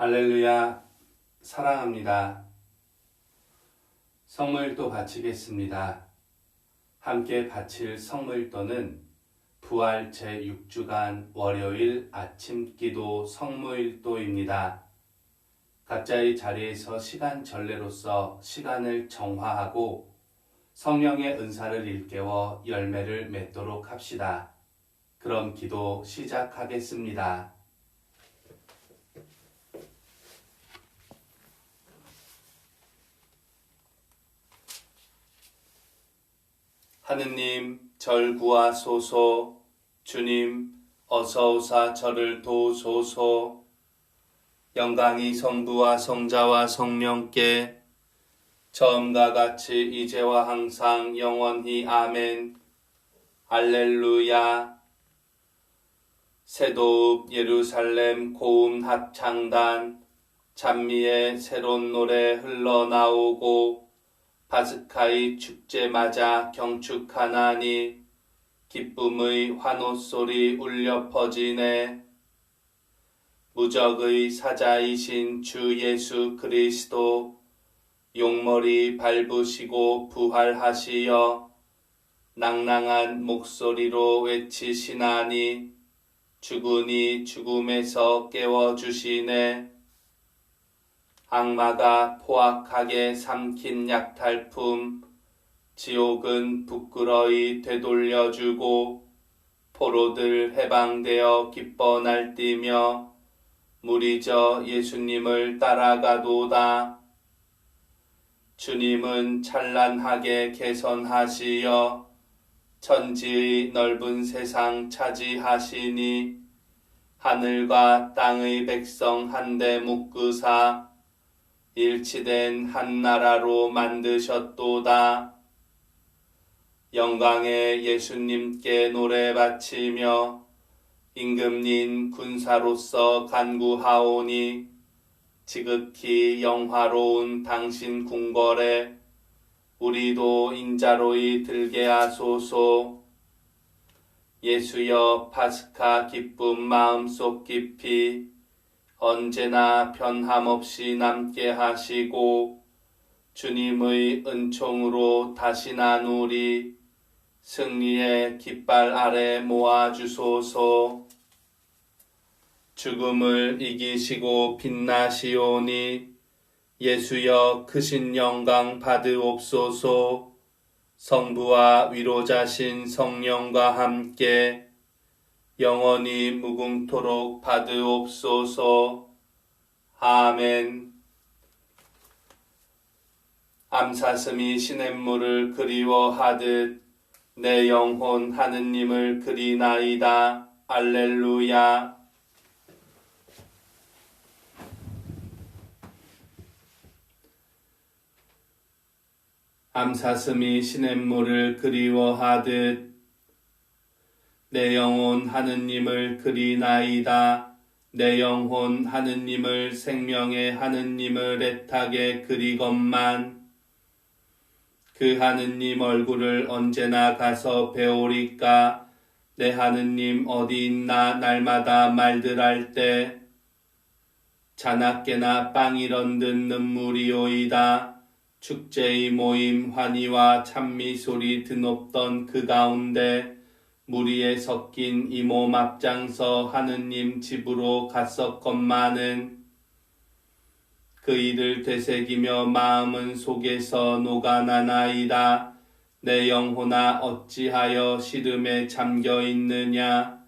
할렐루야, 사랑합니다. 성물도 바치겠습니다. 함께 바칠 성물도는 부활 제6주간 월요일 아침 기도 성무일도입니다. 각자의 자리에서 시간 전례로서 시간을 정화하고 성령의 은사를 일깨워 열매를 맺도록 합시다. 그럼 기도 시작하겠습니다. 하느님 절 구하소서. 주님 어서 오사 저를 도소서. 영광이 성부와 성자와 성령께 처음과 같이 이제와 항상 영원히 아멘. 할렐루야. 새도읍 예루살렘 고음 합창단 찬미의 새로운 노래 흘러나오고 파스카의 축제 맞아 경축하나니 기쁨의 환호소리 울려 퍼지네. 무적의 사자이신 주 예수 그리스도 용머리 밟으시고 부활하시어 낭낭한 목소리로 외치시나니 죽으니 죽음에서 깨워주시네 악마가 포악하게 삼킨 약탈품, 지옥은 부끄러이 되돌려주고 포로들 해방되어 기뻐 날뛰며 져 예수님을 따라가도다. 주님은 찬란하게 개선하시어 천지의 넓은 세상 차지하시니 하늘과 땅의 백성 한데 묶으사 일치된 한 나라로 만드셨도다. 영광의 예수님께 노래 바치며 임금님 군사로서 간구하오니 지극히 영화로운 당신 궁궐에 우리도 인자로이 들게 하소서. 예수여 파스카 기쁨 마음속 깊이 언제나 변함없이 남게 하시고 주님의 은총으로 다시 나누리. 승리의 깃발 아래 모아 주소서. 죽음을 이기시고 빛나시오니 예수여 크신 영광 받으옵소서. 성부와 위로자신 성령과 함께 영원히 무궁토록 받으옵소서. 아멘. 암사슴이 시냇물을 그리워하듯 내 영혼 하느님을 그리나이다. 알렐루야. 암사슴이 시냇물을 그리워하듯 내 영혼 하느님을 그리나이다. 내 영혼 하느님을 생명의 하느님을 애타게 그리건만 그 하느님 얼굴을 언제나 가서 배우리까 내 하느님 어디 있나 날마다 말들 할 때 자나깨나 빵이런 듯 눈물이오이다. 축제의 모임 환희와 찬미 소리 드높던 그 가운데 무리에 섞인 이몸 앞장서 하느님 집으로 갔었건만은 그 일을 되새기며 마음은 속에서 녹아나나이다. 내 영혼아 어찌하여 시름에 잠겨 있느냐?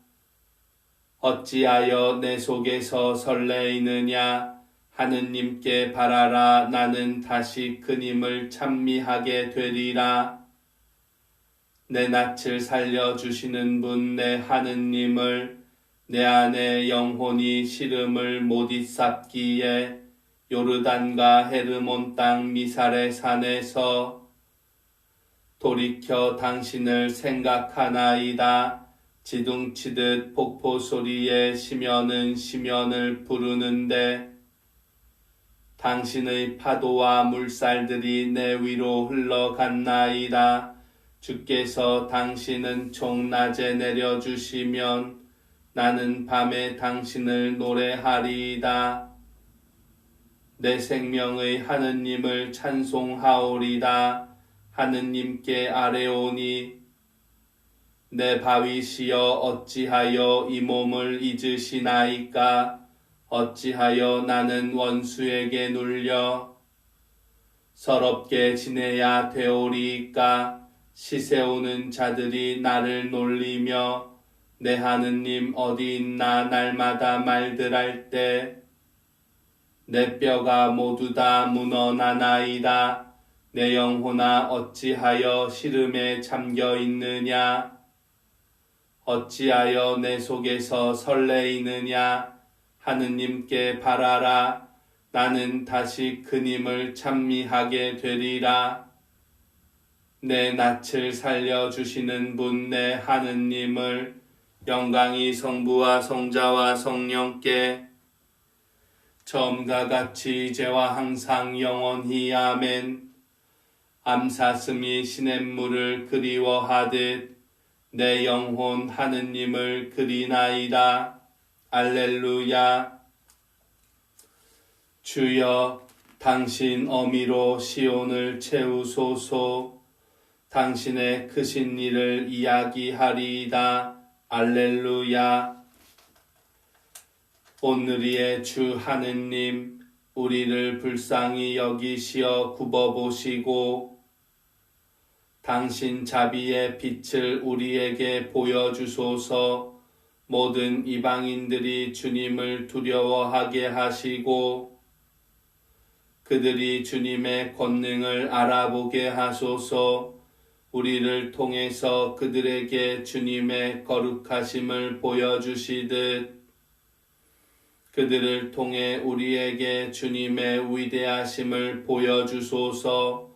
어찌하여 내 속에서 설레이느냐? 하느님께 바라라 나는 다시 그님을 찬미하게 되리라. 내 낯을 살려주시는 분 내 하느님을 내 안에 영혼이 시름을 못 잊sap기에 요르단과 헤르몬 땅 미살의 산에서 돌이켜 당신을 생각하나이다. 지둥치듯 폭포 소리에 시면은 시면을 부르는데 당신의 파도와 물살들이 내 위로 흘러갔나이다. 주께서 당신은 종낮에 내려주시면 나는 밤에 당신을 노래하리이다. 내 생명의 하느님을 찬송하오리다. 하느님께 아뢰오니 내 바위시여 어찌하여 이 몸을 잊으시나이까? 어찌하여 나는 원수에게 눌려 서럽게 지내야 되오리이까? 시세오는 자들이 나를 놀리며 내 하느님 어디 있나 날마다 말들 할 때 내 뼈가 모두 다 무너나나이다. 내 영혼아 어찌하여 시름에 잠겨 있느냐? 어찌하여 내 속에서 설레이느냐? 하느님께 바라라. 나는 다시 그님을 찬미하게 되리라. 내 낯을 살려주시는 분 내 하느님을 영광이 성부와 성자와 성령께 처음과 같이 이제와 항상 영원히 아멘. 암사슴이 시냇물을 그리워하듯 내 영혼 하느님을 그리나이다. 알렐루야. 주여 당신 어미로 시온을 채우소서. 당신의 크신 일을 이야기하리이다. 알렐루야. 오늘의 주 하느님, 우리를 불쌍히 여기시어 굽어보시고, 당신 자비의 빛을 우리에게 보여주소서, 모든 이방인들이 주님을 두려워하게 하시고, 그들이 주님의 권능을 알아보게 하소서, 우리를 통해서 그들에게 주님의 거룩하심을 보여주시듯 그들을 통해 우리에게 주님의 위대하심을 보여주소서.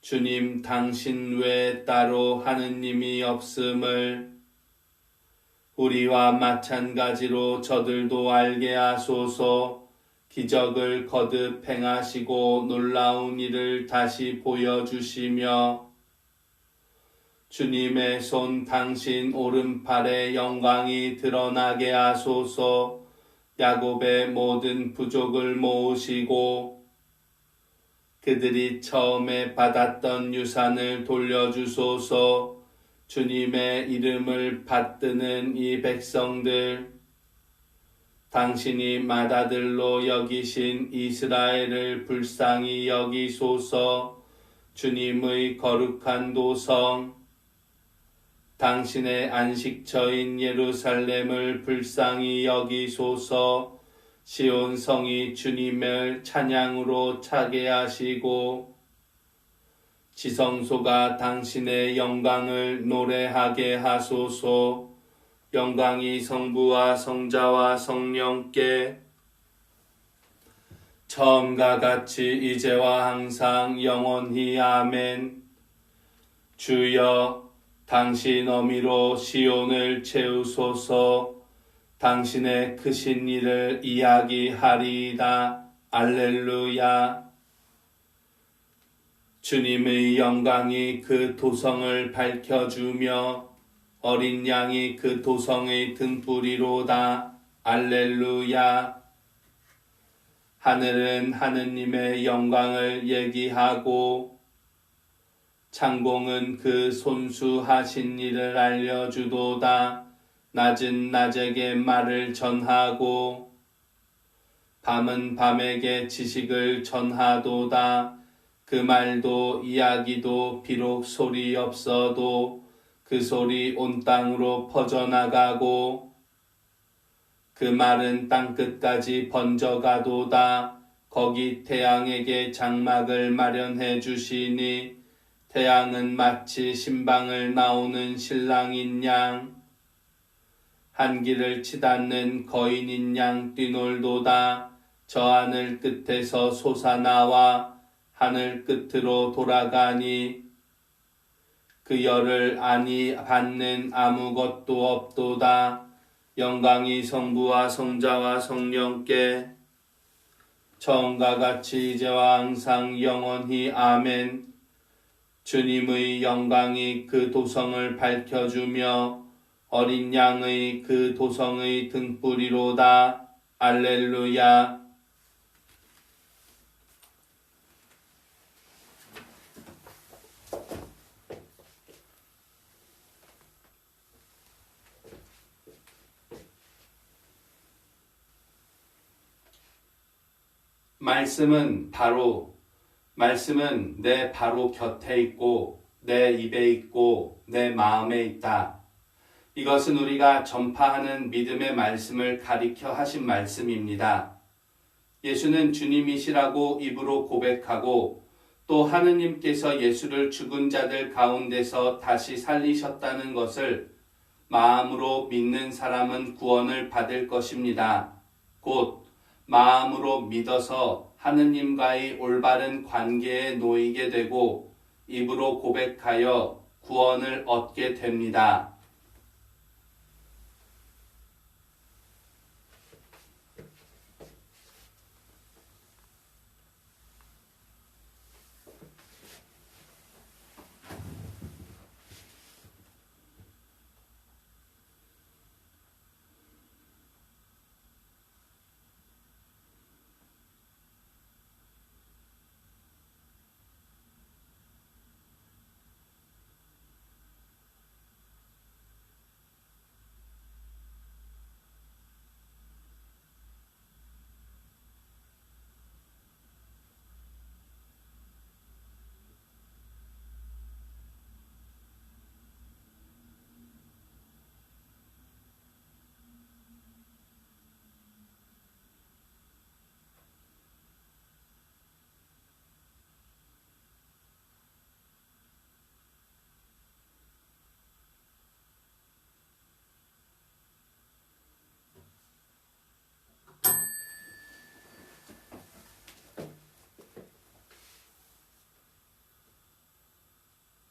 주님 당신 외 따로 하느님이 없음을 우리와 마찬가지로 저들도 알게 하소서. 기적을 거듭 행하시고 놀라운 일을 다시 보여주시며 주님의 손 당신 오른팔의 영광이 드러나게 하소서. 야곱의 모든 부족을 모으시고 그들이 처음에 받았던 유산을 돌려주소서. 주님의 이름을 받드는 이 백성들 당신이 맏아들로 여기신 이스라엘을 불쌍히 여기소서. 주님의 거룩한 도성 당신의 안식처인 예루살렘을 불쌍히 여기소서. 시온 성이 주님을 찬양으로 차게 하시고 지성소가 당신의 영광을 노래하게 하소서. 영광이 성부와 성자와 성령께 처음과 같이 이제와 항상 영원히 아멘. 주여 당신 어미로 시온을 채우소서 당신의 크신 일을 이야기하리이다. 알렐루야. 주님의 영광이 그 도성을 밝혀주며 어린 양이 그 도성의 등불이로다. 알렐루야. 하늘은 하느님의 영광을 얘기하고 창공은 그 손수하신 일을 알려주도다. 낮은 낮에게 말을 전하고 밤은 밤에게 지식을 전하도다. 그 말도 이야기도 비록 소리 없어도 그 소리 온 땅으로 퍼져나가고 그 말은 땅 끝까지 번져가도다. 거기 태양에게 장막을 마련해 주시니 태양은 마치 신방을 나오는 신랑인 양, 한기를 치닫는 거인인 양 뛰놀도다. 저 하늘 끝에서 솟아나와 하늘 끝으로 돌아가니 그 열을 아니 받는 아무것도 없도다. 영광이 성부와 성자와 성령께 처음과 같이 이제와 항상 영원히 아멘. 주님의 영광이 그 도성을 밝혀주며 어린 양의 그 도성의 등불이로다. 알렐루야. 말씀은 바로 말씀은 내 바로 곁에 있고 내 입에 있고 내 마음에 있다. 이것은 우리가 전파하는 믿음의 말씀을 가리켜 하신 말씀입니다. 예수는 주님이시라고 입으로 고백하고 또 하느님께서 예수를 죽은 자들 가운데서 다시 살리셨다는 것을 마음으로 믿는 사람은 구원을 받을 것입니다. 곧 마음으로 믿어서 하느님과의 올바른 관계에 놓이게 되고 입으로 고백하여 구원을 얻게 됩니다.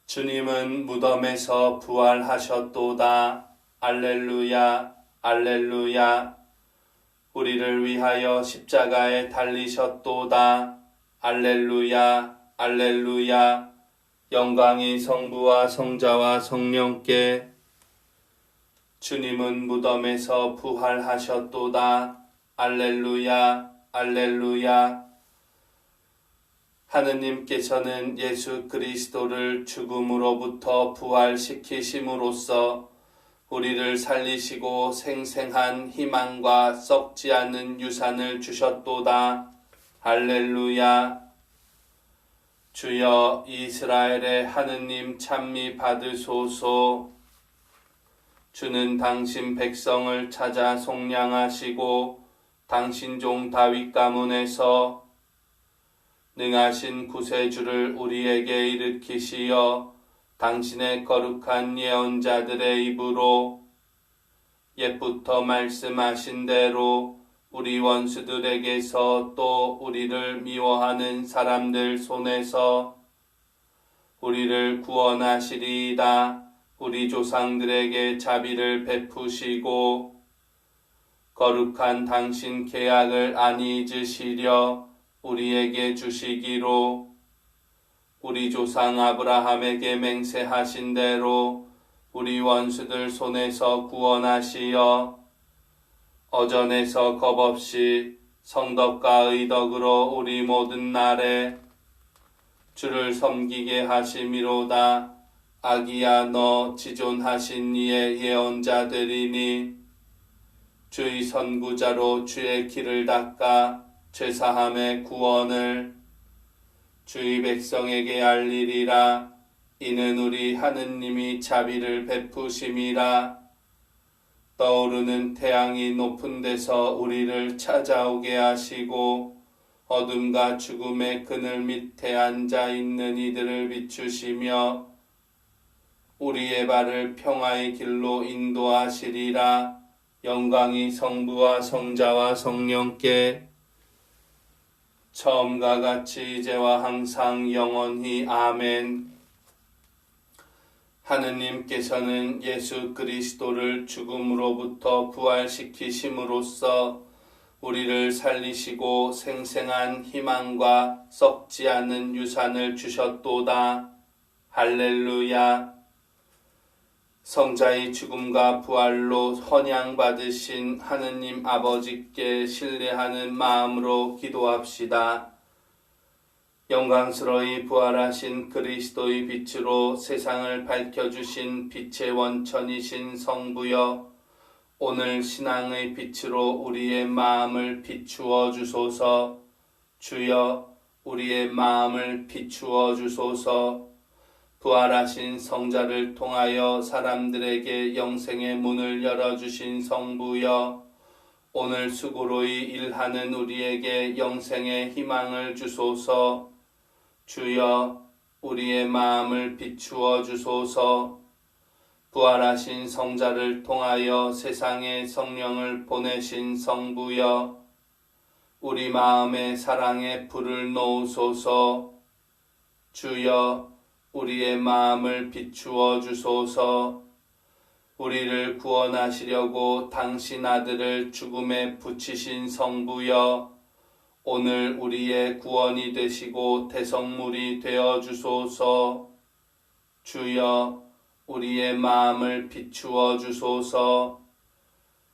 주님은 무덤에서 부활하셨도다. 알렐루야, 알렐루야. 우리를 위하여 십자가에 달리셨도다. 알렐루야, 알렐루야. 영광이 성부와 성자와 성령께 주님은 무덤에서 부활하셨도다. 알렐루야, 알렐루야. 하느님께서는 예수 그리스도를 죽음으로부터 부활시키심으로써 우리를 살리시고 생생한 희망과 썩지 않는 유산을 주셨도다. 할렐루야. 주여 이스라엘의 하느님 찬미 받으소서. 주는 당신 백성을 찾아 속량하시고 당신 종 다윗 가문에서 능하신 구세주를 우리에게 일으키시어 당신의 거룩한 예언자들의 입으로 옛부터 말씀하신 대로 우리 원수들에게서 또 우리를 미워하는 사람들 손에서 우리를 구원하시리이다. 우리 조상들에게 자비를 베푸시고 거룩한 당신 계약을 안 잊으시려 우리에게 주시기로 우리 조상 아브라함에게 맹세하신 대로 우리 원수들 손에서 구원하시어 어전에서 겁없이 성덕과 의덕으로 우리 모든 날에 주를 섬기게 하심이로다. 아기야 너 지존하신 이의 예언자들이니 주의 선구자로 주의 길을 닦아 죄사함의 구원을 주의 백성에게 알리리라. 이는 우리 하느님이 자비를 베푸심이라. 떠오르는 태양이 높은 데서 우리를 찾아오게 하시고 어둠과 죽음의 그늘 밑에 앉아 있는 이들을 비추시며 우리의 발을 평화의 길로 인도하시리라. 영광이 성부와 성자와 성령께 처음과 같이 이제와 항상 영원히 아멘. 하느님께서는 예수 그리스도를 죽음으로부터 부활시키심으로써 우리를 살리시고 생생한 희망과 썩지 않는 유산을 주셨도다. 할렐루야. 성자의 죽음과 부활로 헌양 받으신 하느님 아버지께 신뢰하는 마음으로 기도합시다. 영광스러이 부활하신 그리스도의 빛으로 세상을 밝혀주신 빛의 원천이신 성부여, 오늘 신앙의 빛으로 우리의 마음을 비추어 주소서, 주여 우리의 마음을 비추어 주소서 부활하신 성자를 통하여 사람들에게 영생의 문을 열어주신 성부여 오늘 수고로이 일하는 우리에게 영생의 희망을 주소서. 주여 우리의 마음을 비추어 주소서. 부활하신 성자를 통하여 세상에 성령을 보내신 성부여 우리 마음에 사랑의 불을 놓으소서. 주여 우리의 마음을 비추어 주소서. 우리를 구원하시려고 당신 아들을 죽음에 붙이신 성부여 오늘 우리의 구원이 되시고 대성물이 되어 주소서. 주여 우리의 마음을 비추어 주소서.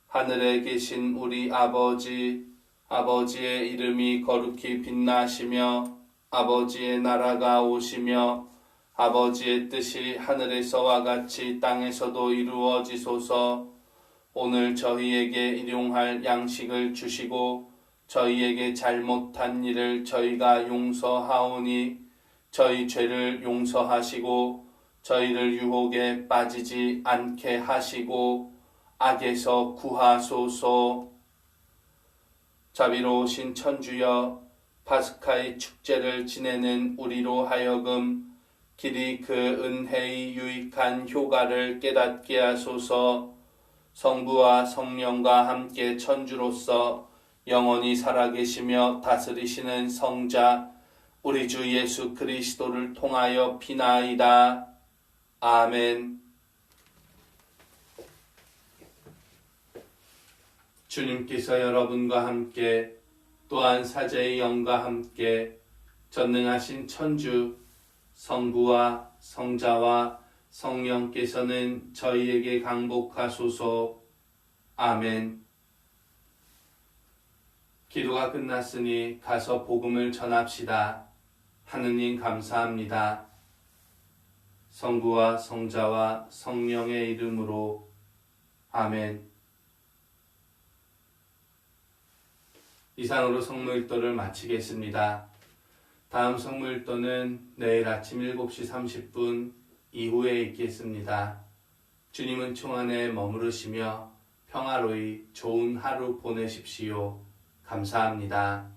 하늘에 계신 우리 아버지 아버지의 이름이 거룩히 빛나시며 아버지의 나라가 오시며 아버지의 뜻이 하늘에서와 같이 땅에서도 이루어지소서. 오늘 저희에게 일용할 양식을 주시고 저희에게 잘못한 일을 저희가 용서하오니 저희 죄를 용서하시고 저희를 유혹에 빠지지 않게 하시고 악에서 구하소서. 자비로우신 천주여 파스카의 축제를 지내는 우리로 하여금 길이 그 은혜의 유익한 효과를 깨닫게 하소서 성부와 성령과 함께 천주로서 영원히 살아계시며 다스리시는 성자 우리 주 예수 그리스도를 통하여 비나이다. 아멘. 주님께서 여러분과 함께 또한 사제의 영과 함께 전능하신 천주 성부와 성자와 성령께서는 저희에게 강복하소서. 아멘. 기도가 끝났으니 가서 복음을 전합시다. 하느님 감사합니다. 성부와 성자와 성령의 이름으로 아멘. 이상으로 성모일도를 마치겠습니다. 다음 성모일도는 내일 아침 7시 30분 이후에 있겠습니다. 주님은 총 안에 머무르시며 평화로이 좋은 하루 보내십시오. 감사합니다.